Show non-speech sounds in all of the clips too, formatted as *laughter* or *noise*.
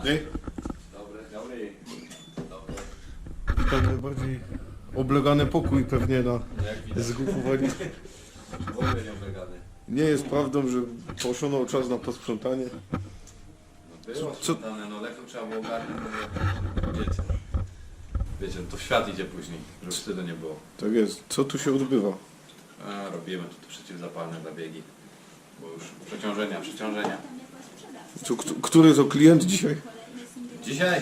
Dobry. Dobry, dobry. Witam najbardziej oblegany pokój pewnie na No zgrupowanie. w ogóle nie oblegany. Nie jest prawdą, że poszono czas na posprzątanie. No było Co- sprzątane, no lekko trzeba było ogarnąć, no wiecie. Wiecie, to w świat idzie później, żeby wstydu nie było. Tak jest. Co tu się odbywa? A, robimy tu przeciwzapalne zabiegi. Bo już przeciążenia, przeciążenia. Co, kto- który to klient dzisiaj? Dzisiaj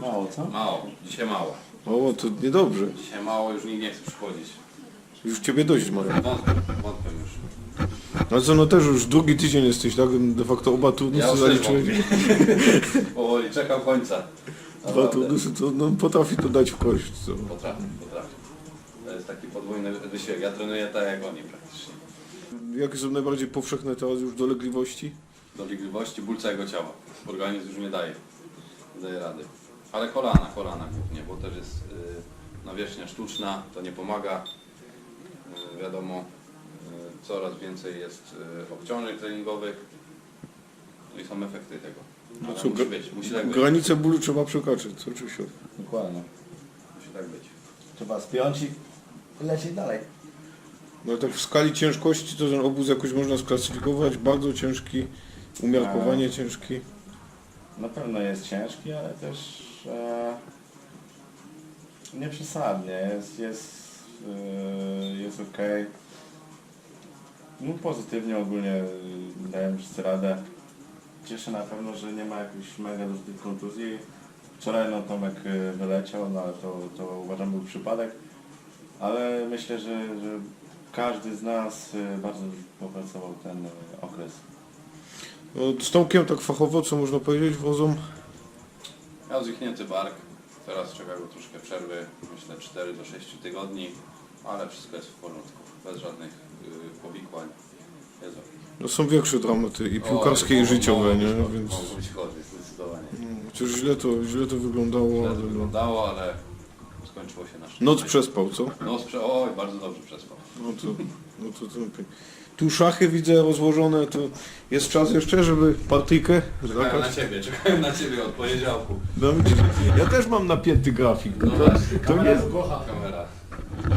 Mało, co? mało, dzisiaj mało. O, to niedobrze. Dzisiaj mało, już nikt nie chce przychodzić. Już ciebie dość ma. Wątpię, wątpię już. No co, no też już drugi tydzień jesteś, tak? De facto oba turnusy już też zaliczyłeś. *laughs* Powoli, czekam końca. Dwa Naprawdę. turnusy, to no, potrafi to dać w kość. Co? Potrafię, potrafię. To jest taki podwójny wysiłek. Ja trenuję tak jak oni praktycznie. Jakie są najbardziej powszechne teraz już dolegliwości? dolegliwości ból całego ciała. Organizm już nie daje, daje rady. Ale kolana, kolana głównie, bo też jest y, nawierzchnia sztuczna, to nie pomaga. Y, wiadomo, y, coraz więcej jest obciążeń treningowych. No i są efekty tego. No co, musi być, musi tak być. Granice bólu trzeba przekroczyć, co Czesio? Dokładnie. Musi tak być. Trzeba spiąć i lecieć dalej. No tak w skali ciężkości to ten obóz jakoś można sklasyfikować. Bardzo ciężki, umiarkowanie ciężki. Na pewno jest ciężki, ale też e, nie przesadnie. Jest, jest, e, jest ok. No pozytywnie ogólnie y, dają wszyscy radę. Cieszę na pewno, że nie ma jakichś mega dużych kontuzji. Wczoraj no Tomek y, wyleciał, no ale to, to uważam był przypadek. Ale myślę, że, że każdy z nas y, bardzo popracował ten okres. No, z Tomkiem tak fachowo, co można powiedzieć, wodzą Miał zwichnięty bark, teraz czeka go troszkę przerwy, myślę 4 do 6 tygodni, ale wszystko jest w porządku, bez żadnych y, powikłań. Jest ok. No są większe dramaty i piłkarskie i życiowe, nie? Więc Mogą być chody, zdecydowanie. mm, chociaż źle to, źle to wyglądało, Źle ale to no. wyglądało, ale skończyło się na szczęście. Noc przespał, co? Noc prze... Oj, bardzo dobrze przespał. No to, no to, to lepiej. Tu szachy widzę rozłożone, to jest czas jeszcze, żeby partyjkę Czekałem na. Ciebie, czekałem na Ciebie od poniedziałku. No, widzisz, ja też mam napięty grafik. No to, właśnie, to kamera nie z Gocha. Kamera.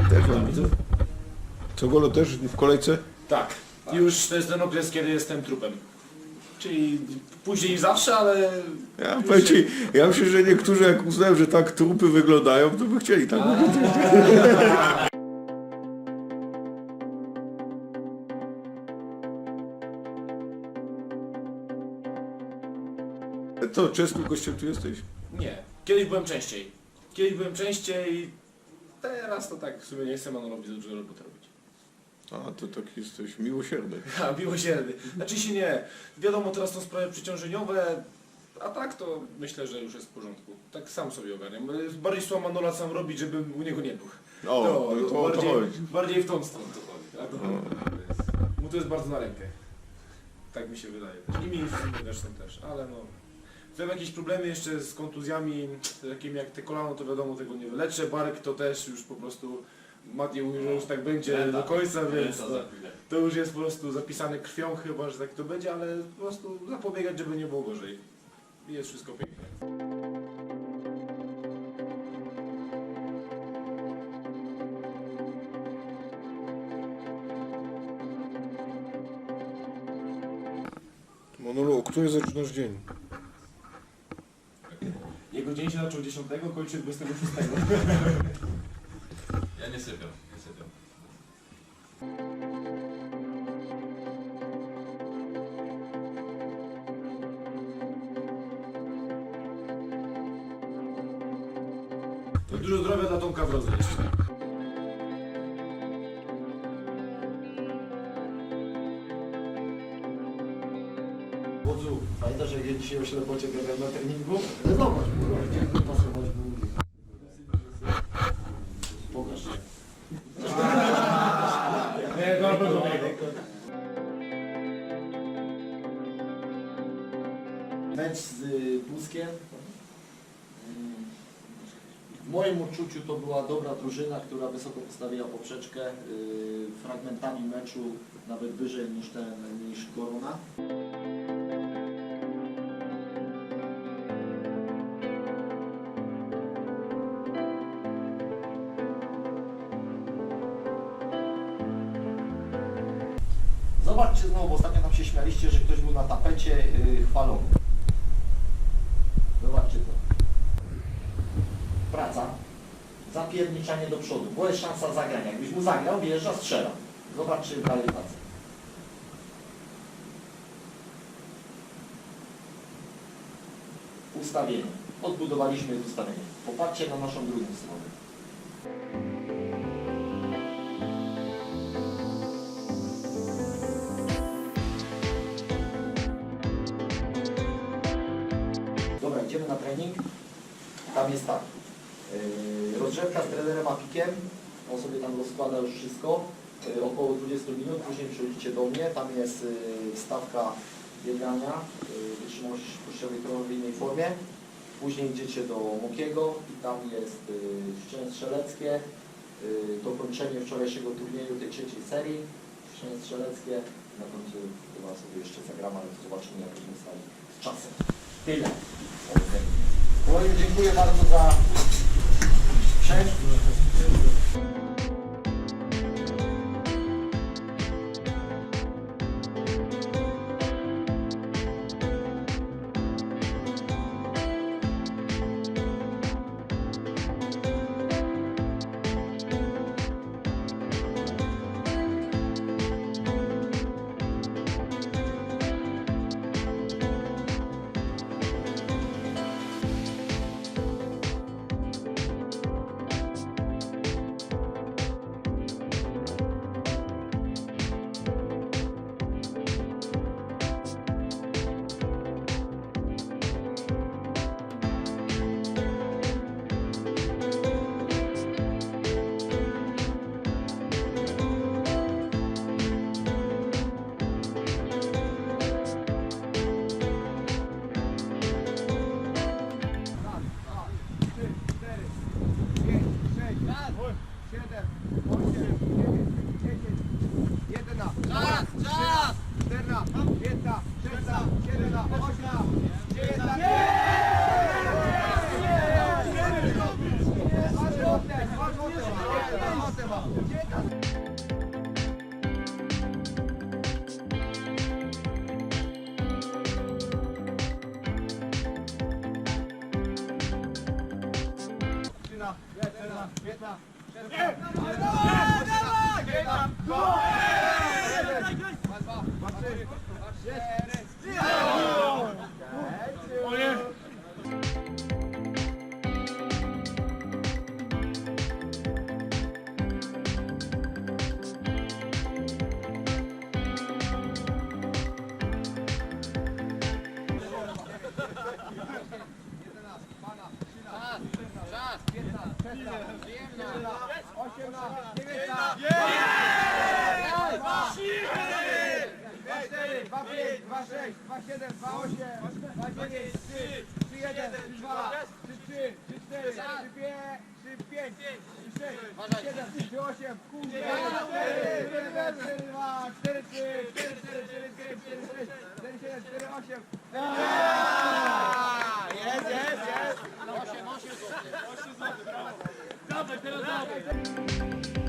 też mam. Co golo też w kolejce? Tak. Już to jest ten okres, kiedy jestem trupem. Czyli później zawsze, ale... Ja, już powiem ci, ja myślę, że niektórzy jak uznają, że tak trupy wyglądają, to by chcieli tak. *laughs* To czesku gościem tu jesteś? Nie. Kiedyś byłem częściej. Kiedyś byłem częściej. Teraz to tak w sumie nie chcę mam robić dużo roboty robić. A, to taki jesteś miłosierny. *laughs* A miłosierny. Znaczy się nie. Wiadomo, teraz są sprawy przyciążeniowe, a tak to myślę, że już jest w porządku. Tak sam sobie ogarniam. Bardziej słowa Manola sam robić, żebym u niego nie był. O, to, no to o to bardziej, chodzi. bardziej w tą stronę to chodzi. Tak? No. To jest- Mu to jest bardzo na rękę. Tak mi się wydaje. I mi zresztą też, ale no. Są jakieś problemy jeszcze z kontuzjami, takimi jak te kolano, to wiadomo tego nie wyleczę. Barek to też już po prostu Mati mówi, że już tak będzie do końca, więc to, to już jest po prostu zapisane krwią chyba, że tak to będzie, ale po prostu zapobiegać, żeby nie było gorzej. I jest wszystko piękne. Manolo, o której zaczynasz dzień? Dzień się zaczął 10, kończy 26. Ja nie sypiam, nie sypiam. Wodzu, pamiętasz jak ja dzisiaj o ślepocie gadałem na treningu? No zobacz, chciałem pasować mu. Pokaż się. Nie. Mecz z y, Buskiem. Mm, W moim odczuciu to była dobra drużyna, która wysoko postawiła poprzeczkę. y, Fragmentami meczu nawet wyżej niż ten, niż Korona. Zobaczcie znowu, ostatnio tam się śmialiście, że ktoś był na tapecie yy, chwalony. Zobaczcie to. Praca, zapierniczanie do przodu, bo jest szansa zagrania. Jakbyś mu zagrał, wjeżdża, strzela. Zobaczcie dalej pracę. Ustawienie. Odbudowaliśmy ustawienie. Popatrzcie na naszą drugą stronę. Rozgrzewka z trenerem Apikiem. On sobie tam rozkłada już wszystko. Yy, około 20 minut. Później przychodzicie do mnie. Tam jest yy, stawka biegania, yy, wytrzymałość puszczowej w innej formie. Później idziecie do Mokiego i tam jest ściany strzeleckie. Dokończenie wczorajszego turnieju tej trzeciej serii. Ściany strzeleckie. Na końcu chyba sobie jeszcze zagram, ale to zobaczymy jak będziemy stali z czasem. Tyle. dziękuję bardzo za Thank you. Yes. 2, 5, 2, 6, 2, 7, 2, 8, 2, 9, 3, 3, 1, 3, 2, 3, 3, 3, 4, 3, 5, 3, 5, 3, 6, 3, 7, 3, 8, kurde, 4, 4, 2, 4, 3, 4, 4, 4, 5, 4, 6, 4, 7, 4, 8. Jest, jest, jest. 8, 8 zł. 8 zł, brawo. Dawaj, teraz dawaj.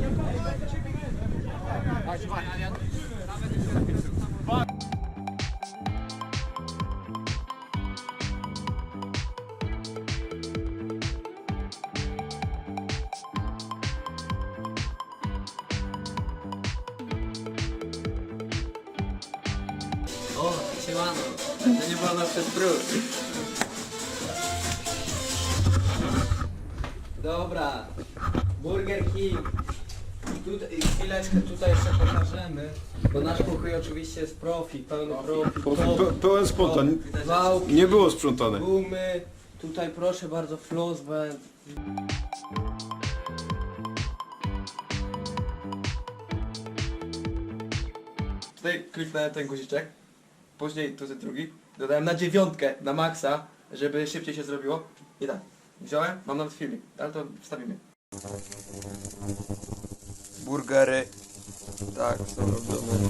O, siemano. To nie wolno przez próg. Dobra. Burger King. Tutaj, chwileczkę tutaj jeszcze pokażemy. Bo nasz pokój oczywiście jest profi, pełny profi. Po, top. pe, pełen spontan. Wałki, Nie było sprzątane. gumy, Tutaj proszę bardzo flows, bo Tutaj kliknąłem ten guziczek, później tu ten drugi, dodałem na dziewiątkę, na maksa, żeby szybciej się zrobiło. I tak, wziąłem, mam nawet filmik, ale to wstawimy. Burgery. Tak, są robione.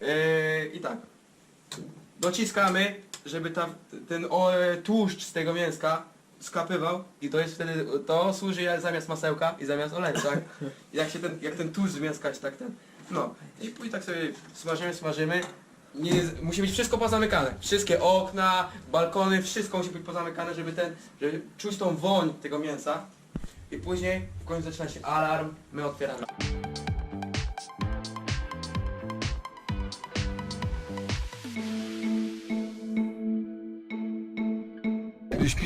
Yy, I tak. Dociskamy, żeby ta, ten o, e, tłuszcz z tego mięska skapywał i to jest wtedy, to służy zamiast masełka i zamiast oleju, tak? Jak się ten, jak ten tłuszcz z mięska się tak ten, no. I później tak sobie smażymy, smażymy. Nie, musi być wszystko pozamykane. Wszystkie okna, balkony, wszystko musi być pozamykane, żeby ten, żeby czuć tą woń tego mięsa. I później w końcu zaczyna się alarm, my otwieramy.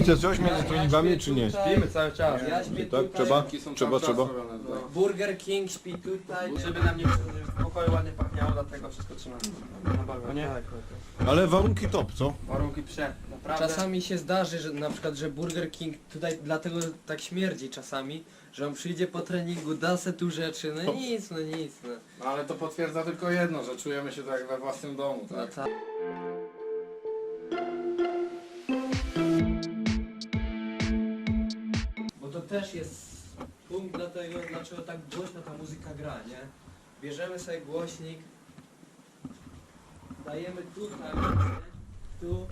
Śpicie coś między treningami, czy nie? Śpimy cały czas. ja śpię Tak, tutaj. trzeba? Trzeba, trzeba. tak. Burger King śpi tutaj. Żeby nam nie w pokoju ładnie pachniało, dlatego wszystko trzymamy na balkonie. Ale warunki top, co? Warunki prze, naprawdę. Czasami się zdarzy, że na przykład, że Burger King tutaj dlatego tak śmierdzi czasami, że on przyjdzie po treningu, da se tu rzeczy, no nic, no nic, no. No ale to potwierdza tylko jedno, że czujemy się tak we własnym domu, no tak? Też jest punkt dlatego, dlaczego tak głośno ta muzyka gra, nie? Bierzemy sobie głośnik, dajemy tutaj, nie? tu,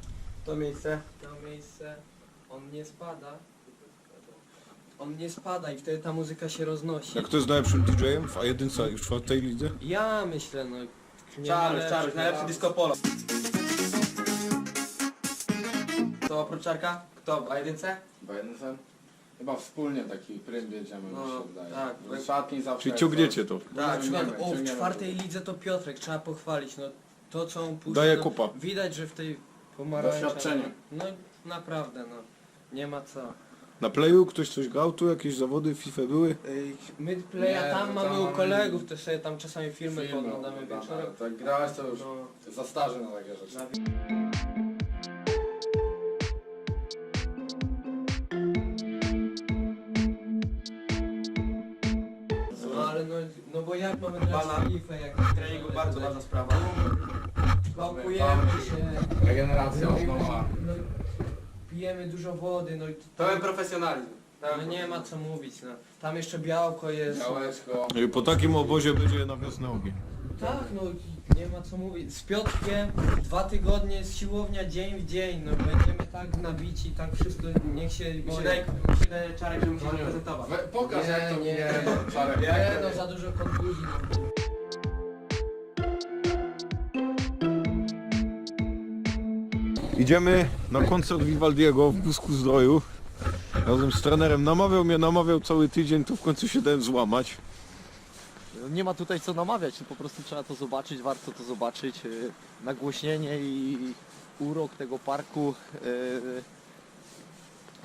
To miejsce. to miejsce, on nie spada. On nie spada i wtedy ta muzyka się roznosi. Jak to jest najlepszym DJ-em w A1 już w czwartej lidze? Ja myślę, no. nie Czarny, czarny, najlepszy disco polo. To oprócz czarka? Kto w A1? Bajensen? Chyba wspólnie taki prym jedziemy, No, mi się wydaje. tak. Z szatni zawsze Czyli ciągniecie to. Na Tak, przykład, ciągniemy, o, w ciągniemy czwartej lidze to Piotrek, trzeba pochwalić, no to co on puszcza, Daje no, kopa. widać, że w tej pomarańczy... Doświadczenie. No naprawdę, no. Nie ma co. Na playu ktoś coś grał tu? Jakieś zawody FIFA były? My playa Nie, tam to mamy tam u mamy kolegów, też sobie tam czasami filmy, Filmy podglądamy oglądamy, wieczorem. Tak grałeś to już No, za starzy na takie rzeczy. no jak mamy grać w FIFA, jak W treningu bardzo ważna sprawa. Pakujemy się, Regeneracja no, osnowa. no, pijemy dużo wody, no i to, Pełen profesjonalizm. no nie ma co mówić, no. Tam jeszcze białko jest. Białeczko. I po takim obozie będzie na wiosnę ogień. Tak, no nie ma co mówić. Z Piotrkiem dwa tygodnie z siłownia dzień w dzień, no będziemy tak nabici, tak wszystko, niech się... Się daje czarek, że musi się prezentować. We, pokaż Nie, jak to nie. nie, no, Czarek. Nie, no za dużo kontuzji. No. Idziemy na koncert Vivaldiego w Busku Zdroju. Razem z trenerem. Namawiał mnie, namawiał cały tydzień, to w końcu się dałem złamać. Nie ma tutaj co namawiać, no po prostu trzeba to zobaczyć, warto to zobaczyć. yy, Nagłośnienie i urok tego parku. yy,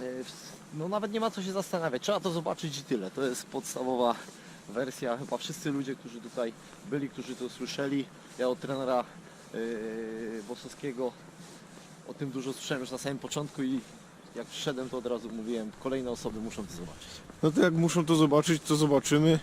yy, No nawet nie ma co się zastanawiać, trzeba to zobaczyć i tyle. To jest podstawowa wersja. Chyba wszyscy ludzie, którzy tutaj byli, którzy to słyszeli. Ja od trenera Bosowskiego o tym dużo słyszałem już na samym początku i jak przyszedłem to od razu mówiłem, kolejne osoby muszą to zobaczyć. No to jak muszą to zobaczyć, to zobaczymy.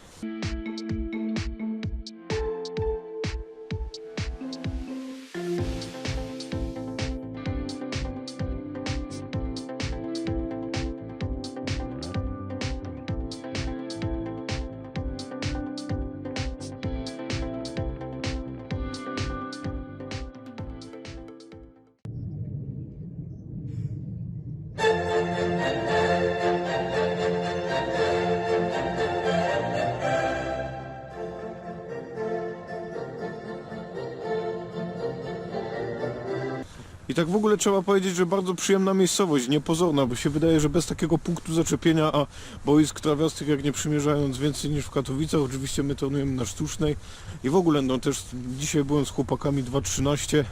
I tak w ogóle trzeba powiedzieć, że bardzo przyjemna miejscowość, niepozorna, bo się wydaje, że bez takiego punktu zaczepienia, a boisk trawiastych jak nie przymierzając więcej niż w Katowicach, oczywiście my trenujemy na Sztucznej i w ogóle no też dzisiaj byłem z chłopakami 2.13,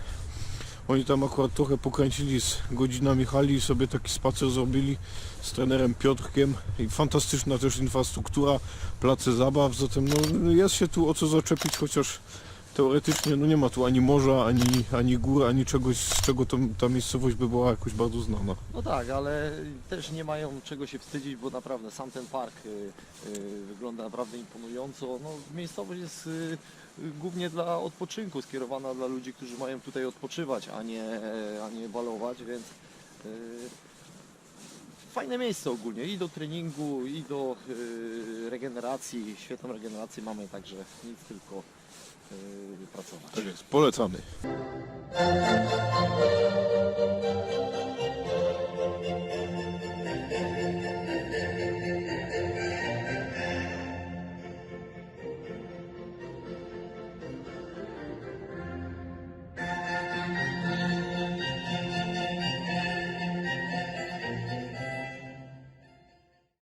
oni tam akurat trochę pokręcili z godzinami hali i sobie taki spacer zrobili z trenerem Piotrkiem i fantastyczna też infrastruktura, place zabaw, zatem no jest się tu o co zaczepić, chociaż teoretycznie no nie ma tu ani morza, ani, ani gór, ani czegoś, z czego to, ta miejscowość by była jakoś bardzo znana. No tak, ale też nie mają czego się wstydzić, bo naprawdę sam ten park y, y, wygląda naprawdę imponująco. No, miejscowość jest y, głównie dla odpoczynku, skierowana dla ludzi, którzy mają tutaj odpoczywać, a nie, a nie balować, więc y, fajne miejsce ogólnie i do treningu, i do y, regeneracji. Świetną regenerację mamy, także nic tylko pracować. Tak jest, polecamy.